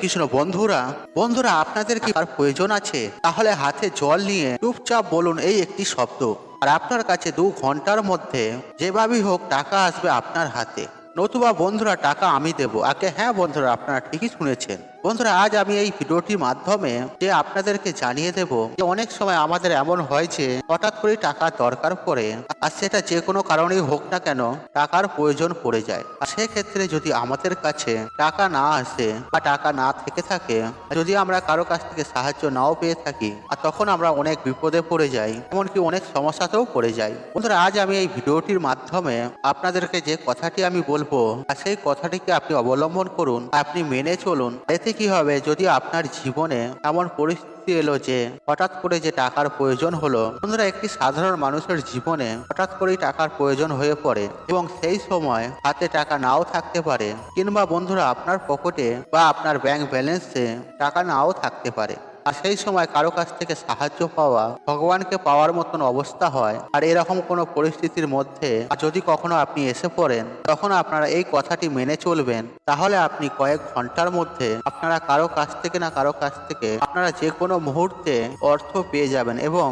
কৃষ্ণ বন্ধুরা বন্ধুরা, আপনাদের কি আর প্রয়োজন আছে? তাহলে হাতে জল নিয়ে চুপচাপ বলুন এই একটি শব্দ। আর আপনার কাছে দু ঘণ্টার মধ্যে যেভাবেই হোক টাকা আসবে আপনার হাতে। নতুবা বন্ধুরা, টাকা আমি দেবো। আগে হ্যাঁ বন্ধুরা, আপনারা ঠিকই শুনেছেন। বন্ধুরা, আজ আমি এই ভিডিওটির মাধ্যমে যে আপনাদেরকে জানিয়ে দেব যে অনেক সময় আমাদের এমন হয় যে হঠাৎ করে টাকা দরকার পড়ে আর সেটা যে কোনো কারণেই হোক না কেন টাকার প্রয়োজন পড়ে যায়। আর সেক্ষেত্রে যদি আমাদের কাছে টাকা না আসে বা টাকা না থেকে থাকে, যদি আমরা কারও কাছ থেকে সাহায্য নাও পেয়ে থাকি, আর তখন আমরা অনেক বিপদে পড়ে যাই, এমনকি অনেক সমস্যাতেও পড়ে যাই। বন্ধুরা, আজ আমি এই ভিডিওটির মাধ্যমে আপনাদেরকে যে কথাটি আমি বলব, আর সেই কথাটিকে আপনি অবলম্বন করুন আপনি মেনে চলুন, এতে কি হবে? যদি আপনার জীবনে এমন পরিস্থিতি এলো যে হঠাৎ করে যে টাকার প্রয়োজন হলো, বন্ধুরা, একটি সাধারণ মানুষের জীবনে হঠাৎ করেই টাকার প্রয়োজন হয়ে পড়ে এবং সেই সময় হাতে টাকা নাও থাকতে পারে কিংবা বন্ধুরা, আপনার পকেটে বা আপনার ব্যাংক ব্যালেন্সে টাকা নাও থাকতে পারে। আর সেই সময় কারও কাছ থেকে সাহায্য পাওয়া ভগবানকে পাওয়ার মতন অবস্থা হয়। আর এরকম কোনো পরিস্থিতির মধ্যে যদি কখনো আপনি এসে পড়েন, তখন আপনারা এই কথাটি মেনে চলবেন। তাহলে আপনি কয়েক ঘণ্টার মধ্যে আপনারা কারও কাছ থেকে না কারও কাছ থেকে আপনারা যে কোনো মুহূর্তে অর্থ পেয়ে যাবেন এবং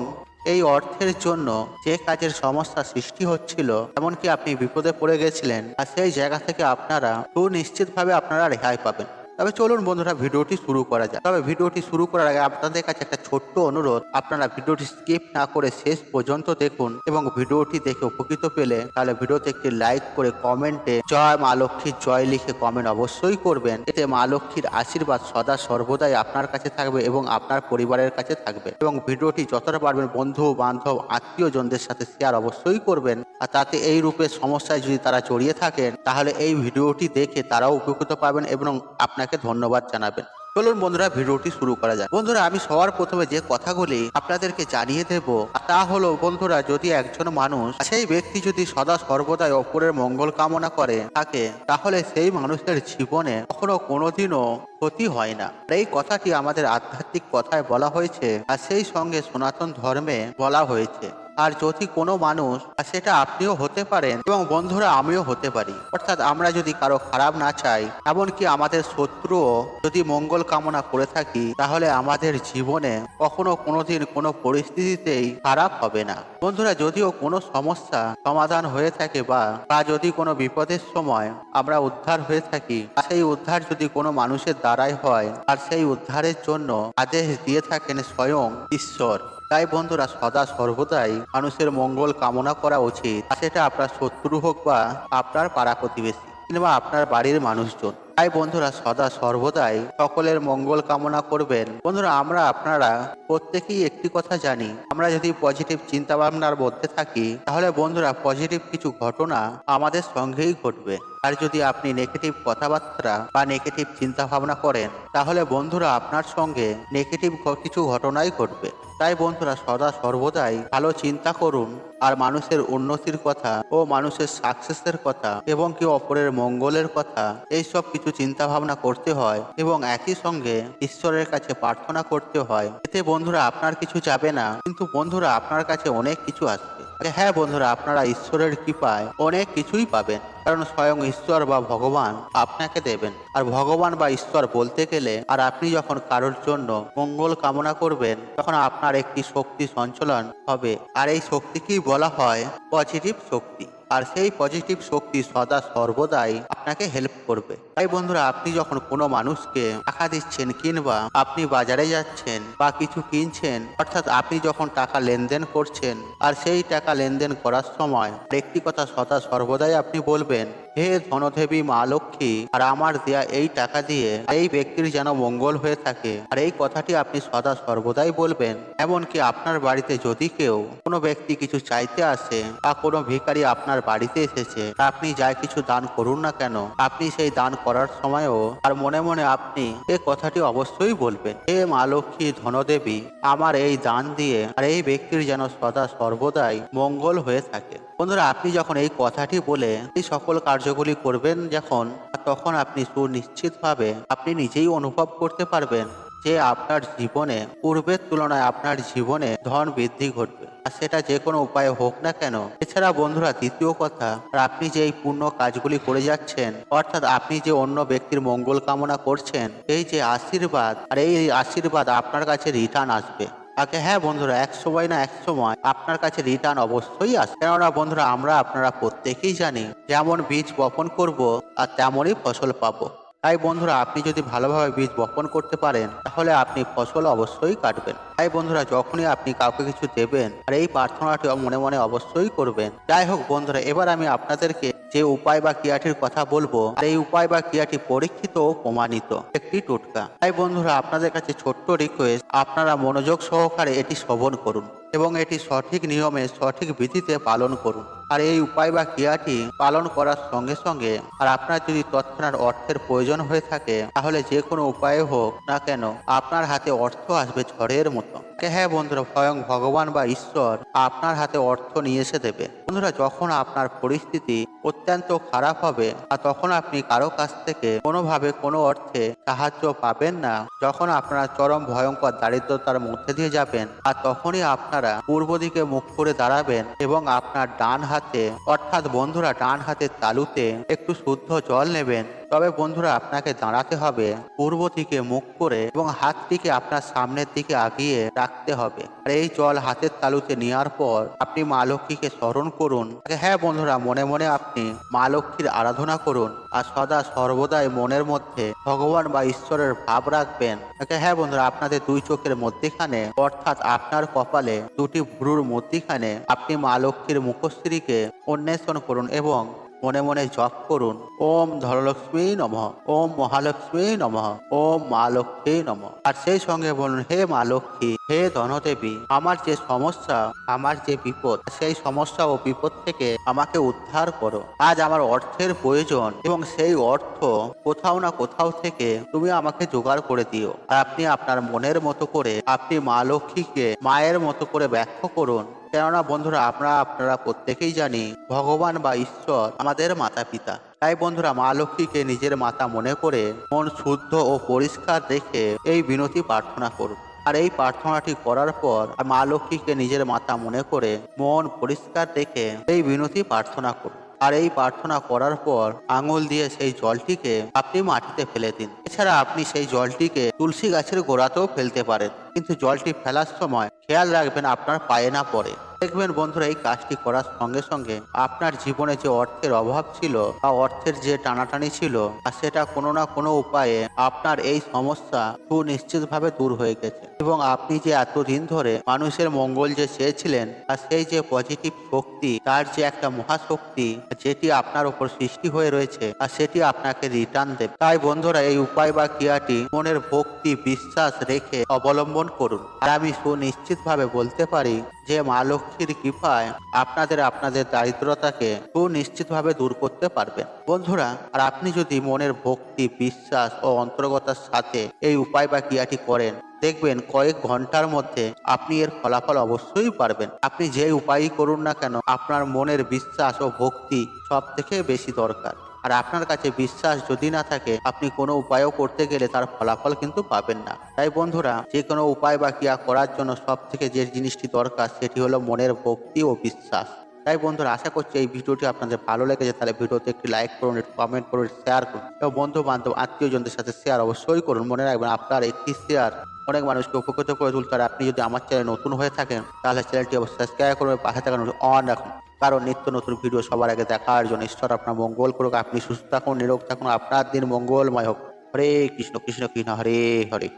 এই অর্থের জন্য যে কাজের সমস্যা সৃষ্টি হচ্ছিল, এমনকি আপনি বিপদে পড়ে গেছিলেন, আর সেই জায়গা থেকে আপনারা সুনিশ্চিতভাবে আপনারা রেহাই পাবেন। তবে চলুন বন্ধুরা, ভিডিওটি শুরু করা যায় তবে ভিডিওটি শুরু করার আগে আপনাদের কাছে একটা ছোট্ট অনুরোধ। আপনারা ভিডিওটি স্কিপ না করে শেষ পর্যন্ত দেখুন এবং ভিডিওটি দেখে উপকৃত পেলে তাহলে ভিডিওতে একটি লাইক করে কমেন্টে জয় মা লক্ষ্মীর জয় লিখে কমেন্ট অবশ্যই করবেন। এতে মা লক্ষ্মীর আশীর্বাদ সদা সর্বদাই আপনার কাছে থাকবে এবং আপনার পরিবারের কাছে থাকবে। এবং ভিডিওটি যতটা পারবেন বন্ধু, বান্ধব, আত্মীয়জনদের সাথে শেয়ার অবশ্যই করবেন। আর তাতে এই রূপের সমস্যায় যদি তারা জড়িয়ে থাকেন, তাহলে এই ভিডিওটি দেখে তারাও উপকৃত পাবেন এবং আপনাকে ধন্যবাদ জানাবেন। চলুন বন্ধুরা, ভিডিওটি শুরু করা যায় বন্ধুরা, আমি সবার প্রথমে যে কথাগুলি আপনাদেরকে জানিয়ে দেব, তা হলো, বন্ধুরা, যদি একজন মানুষ সেই ব্যক্তি যদি সদা সর্বদাই অপরের মঙ্গল কামনা করে থাকে, তাহলে সেই মানুষের জীবনে কখনো কোনোদিনও ক্ষতি হয় না। এই কথাটি আমাদের আধ্যাত্মিক কথায় বলা হয়েছে, আর সেই সঙ্গে সনাতন ধর্মে বলা হয়েছে। আর যদি কোনো মানুষ সেটা আপনিও হতে পারেন এবং বন্ধুরা আমিও হতে পারি। অর্থাৎ আমরা যদি কারও খারাপ না চাই, এমনকি আমাদের শত্রুও যদি মঙ্গল কামনা করে থাকি, তাহলে আমাদের জীবনে কখনো কোনোদিন কোনো পরিস্থিতিতেই খারাপ হবে না। বন্ধুরা, যদিও কোনো সমস্যা সমাধান হয়ে থাকে বা বা যদি কোনো বিপদের সময় আমরা উদ্ধার হয়ে থাকি সেই উদ্ধার যদি কোনো মানুষের দ্বারাই হয়, আর সেই উদ্ধারের জন্য আদেশ দিয়ে থাকেন স্বয়ং ঈশ্বর। তাই বন্ধুরা সদা সর্বদাই মানুষের মঙ্গল কামনা করা উচিত। সেটা আপনার শত্রু হোক বা আপনার পাড়া প্রতিবেশী, কিংবা আপনার বাড়ির মানুষজন। তাই বন্ধুরা সদা সর্বদাই সকলের মঙ্গল কামনা করবেন। বন্ধুরা, আমরা আপনারা প্রত্যেকেই একটি কথা জানি। আমরা যদি পজিটিভ চিন্তা ভাবনার মধ্যে থাকি, তাহলে বন্ধুরা পজিটিভ কিছু ঘটনা আমাদের সঙ্গেই ঘটবে। আর যদি আপনি নেগেটিভ কথাবার্তা বা নেগেটিভ চিন্তা ভাবনা করেন, তাহলে বন্ধুরা আপনার সঙ্গে নেগেটিভ কিছু ঘটনাই ঘটবে। তাই বন্ধুরা, সদা সর্বদাই ভালো চিন্তা করুন। আর মানুষের উন্নতির কথা ও মানুষের সাকসেসের কথা এবং কি অপরের মঙ্গলের কথা এই সব কিছু চিন্তা ভাবনা করতে হয় এবং একই সঙ্গে ঈশ্বরের কাছে প্রার্থনা করতে হয়। এতে বন্ধুরা আপনার কিছু যাবে না, কিন্তু বন্ধুরা আপনার কাছে অনেক কিছু আসবে। হ্যাঁ বন্ধুরা, আপনারা ঈশ্বরের কৃপায় অনেক কিছুই পাবেন, কারণ স্বয়ং ঈশ্বর বা ভগবান আপনাকে দেবেন। আর ভগবান বা ঈশ্বর বলতে গেলে, আর আপনি যখন কারোর জন্য মঙ্গল কামনা করবেন, তখন আপনার একটি শক্তি সঞ্চালন হবে। আর এই শক্তিকেই বলা হয় পজিটিভ শক্তি। আর সেই পজিটিভ শক্তি সদা সর্বদাই আপনাকে হেল্প করবে। তাই বন্ধুরা, আপনি যখন কোনো মানুষকে টাকা দিচ্ছেন কিংবা আপনি বাজারে যাচ্ছেন বা কিছু কিনছেন, অর্থাৎ আপনি যখন টাকা লেনদেন করছেন, আর সেই টাকা লেনদেন করার সময় একটি কথা সদা সর্বদাই আপনি বলবেন হে ধনদেবী মা লক্ষ্মী, আর আমার দেয়া এই টাকা দিয়ে এই ব্যক্তির যেন মঙ্গল হয়ে থাকে। আর এই কথাটি আপনি সদা সর্বদাই বলবেন। এমনকি আপনার বাড়িতে যদি কেউ কোনো ব্যক্তি কিছু চাইতে আসে বা কোনো ভিখারি আপনার বাড়িতে এসেছে আপনি যাই কিছু দান করুন না কেন, আপনি সেই দান করার সময়ও আর মনে মনে আপনি এই কথাটি অবশ্যই বলবেন। হে মা লক্ষ্মী, ধনদেবী, আমার এই দান দিয়ে আর এই ব্যক্তির যেন সদা সর্বদাই মঙ্গল হয়ে থাকে। বন্ধুরা, আপনি যখন এই কথাটি বলে এই সকল কার্যগুলি করবেন যখন, তখন আপনি সুনিশ্চিতভাবে আপনি নিজেই অনুভব করতে পারবেন যে আপনার জীবনে, পূর্বের তুলনায় আপনার জীবনে ধন বৃদ্ধি ঘটবে। আর সেটা যে কোনো উপায়ে হোক না কেন। এছাড়া বন্ধুরা, দ্বিতীয় কথা আপনি যে এই পূর্ণ কাজগুলি করে যাচ্ছেন, অর্থাৎ আপনি যে অন্য ব্যক্তির মঙ্গল কামনা করছেন, এই যে আশীর্বাদ, আর এই আশীর্বাদ আপনার কাছে রিটার্ন আসবে। আগে হ্যাঁ বন্ধুরা এক সময় না এক সময় আপনার কাছে রিটার্ন অবশ্যই আসে। কেননা বন্ধুরা, আমরা আপনারা প্রত্যেকেই জানি, যেমন বীজ বপন করব আর তেমনই ফসল পাবো। তাই বন্ধুরা, আপনি যদি ভালোভাবে বীজ বপন করতে পারেন, তাহলে আপনি ফসল অবশ্যই কাটবেন। তাই বন্ধুরা, যখনই আপনি কাউকে কিছু দেবেন, আর এই প্রার্থনাটি মনে মনে অবশ্যই করবেন। যাই হোক বন্ধুরা, এবার আমি আপনাদেরকে যে উপায় বা ক্রিয়াটির কথা বলব এই উপায় বা ক্রিয়াটি পরীক্ষিত ও প্রমাণিত একটি টোটকা। তাই বন্ধুরা, আপনাদের কাছে ছোট্ট রিকোয়েস্ট আপনারা মনোযোগ সহকারে এটি শ্রবণ করুন। এবং এটি সঠিক নিয়মে, সঠিক বিধিতে পালন করুন। আর এই উপায় বা ক্রিয়াটি পালন করার সঙ্গে সঙ্গে, আর আপনার যদি তৎক্ষণাৎ অর্থের প্রয়োজন হয়ে থাকে, তাহলে যে কোনো উপায়ে হোক না কেন, আপনার হাতে অর্থ আসবে ঝড়ের মতো। হ্যাঁ বন্ধুরা, স্বয়ং ভগবান বা ঈশ্বর আপনার হাতে অর্থ নিয়ে এসে দেবে। বন্ধুরা, যখন আপনার পরিস্থিতি অত্যন্ত খারাপ হবে, আর তখন আপনি কারও কাছ থেকে কোনোভাবে কোনো অর্থে সাহায্য পাবেন না, যখন আপনারা চরম ভয়ঙ্কর দারিদ্রতার মধ্যে দিয়ে যাবেন, আর তখনই আপনারা পূর্ব দিকে মুখ করে দাঁড়াবেন এবং আপনার ডান হাতে, অর্থাৎ বন্ধুরা ডান হাতের তালুতে একটু শুদ্ধ জল নেবেন। তবে বন্ধুরা আপনাকে দাঁড়াতে হবে, পূর্ব দিকে মুখ করে এবং হাতটিকে আপনার সামনের দিকে আগিয়ে রাখতে হবে। আর এই জল হাতের তালুতে নেওয়ার পর আপনি মা লক্ষ্মীকে স্মরণ করুন। হ্যাঁ বন্ধুরা, মনে মনে আপনি মা লক্ষ্মীর আরাধনা করুন আর সদা সর্বদাই মনের মধ্যে ভগবান বা ঈশ্বরের ভাব রাখবেন। হ্যাঁ বন্ধুরা, আপনাদের দুই চোখের মধ্যেখানে অর্থাৎ আপনার কপালে দুটি ভ্রুর মধ্যিখানে আপনি মা লক্ষ্মীর মুখশ্রীকে অন্বেষণ করুন এবং মনে মনে জপ করুন। ওম ধনলক্ষ্মী নম, ওম মহালক্ষ্মী নম, ওম মা লক্ষ্মী নম। আর সেই সঙ্গে বলুন, হে মা লক্ষ্মী, হে ধনদেবী, আমার যে সমস্যা, আমার যে বিপদ, সেই সমস্যা ও বিপদ থেকে আমাকে উদ্ধার করো। আজ আমার অর্থের প্রয়োজন এবং সেই অর্থ কোথাও না কোথাও থেকে তুমি আমাকে জোগাড় করে দিও। আর আপনি আপনার মনের মতো করে, আপনি মা লক্ষ্মীকে মায়ের মতো করে ব্যাখ্যা করুন। কেননা বন্ধুরা, আমরা আপনারা প্রত্যেকেই জানি, ভগবান বা ঈশ্বর আমাদের মাতা পিতা তাই বন্ধুরা, মা লক্ষ্মীকে নিজের মাতা মনে করে মন শুদ্ধ ও পরিষ্কার রেখে এই বিনতি প্রার্থনা করুন। আর এই প্রার্থনাটি করার পর মা লক্ষ্মীকে নিজের মাতা মনে করে মন পরিষ্কার রেখে এই বিনতি প্রার্থনা করুন। আর এই প্রার্থনা করার পর আঙুল দিয়ে সেই জলটিকে আপনি মাটিতে ফেলে দিন। এছাড়া আপনি সেই জলটিকে তুলসী গাছের গোড়াতেও ফেলতে পারেন। কিন্তু জলটি ফেলার সময় খেয়াল রাখবেন আপনার পায়ে না পড়ে। দেখবেন বন্ধুরা, এই কাজটি করার সঙ্গে সঙ্গে আপনার জীবনে যে অর্থের অভাব ছিল বা অর্থের যে টানাটানি ছিল সেটা কোনো না কোনো উপায়ে আপনার এই সমস্যা সুনিশ্চিতভাবে দূর হয়ে গেছে। এবং আপনি যে এতদিন ধরে মানুষের মঙ্গল যে চেয়েছিলেন, আর সেই যে পজিটিভ শক্তি, তার যে একটা মহাশক্তি, যেটি আপনার উপর সৃষ্টি হয়ে রয়েছে, আর সেটি আপনাকে রিটার্ন দেবে। তাই বন্ধুরা, এই উপায় বা ক্রিয়াটি মনের ভক্তি, বিশ্বাস রেখে অবলম্বন করুন। আর আমি সুনিশ্চিতভাবে বলতে পারি যে মা লক্ষ্মীর কৃপায় আপনাদের আপনাদের দারিদ্রতাকে সুনিশ্চিতভাবে দূর করতে পারবেন। বন্ধুরা, আর আপনি যদি মনের ভক্তি, বিশ্বাস ও অন্তর্গতার সাথে এই উপায় বা ক্রিয়াটি করেন, দেখবেন কয়েক ঘণ্টার মধ্যে আপনি এর ফলাফল অবশ্যই পারবেন। আপনি যে উপায়ই করুন না কেন, আপনার মনের বিশ্বাস ও ভক্তি সব থেকে বেশি দরকার। আর আপনার কাছে বিশ্বাস যদি না থাকে, আপনি কোনো উপায়ও করতে গেলে তার ফলাফল কিন্তু পাবেন না। তাই বন্ধুরা যে কোনো উপায় বা ক্রিয়া করার জন্য সব থেকে যে জিনিসটি দরকার, সেটি হলো মনের ভক্তি ও বিশ্বাস। তাই বন্ধুরা, আশা করছি এই ভিডিওটি আপনাদের ভালো লেগেছে। তাহলে ভিডিওতে একটি লাইক করুন, একটু কমেন্ট করুন শেয়ার করুন। এবং বন্ধু বান্ধব আত্মীয়জনদের সাথে শেয়ার অবশ্যই করুন। মনে রাখবেন, আপনার একটি শেয়ার অনেক মানুষকে উপকৃত করে তুলতে আর আপনি যদি আমার চ্যানেল নতুন হয়ে থাকেন, তাহলে চ্যানেলটি অবশ্যই সাবস্ক্রাইব করুন পাশে থাকা অন রাখুন। কারণ নিত্য নতুন ভিডিও সবার আগে দেখার জন্য ঈশ্বর আপনার মঙ্গল করুক। আপনি সুস্থ থাকুন, নিরোগ থাকুন। আপনার দিন মঙ্গলময় হোক। হরে কৃষ্ণ কৃষ্ণ কৃষ্ণ, হরে হরে।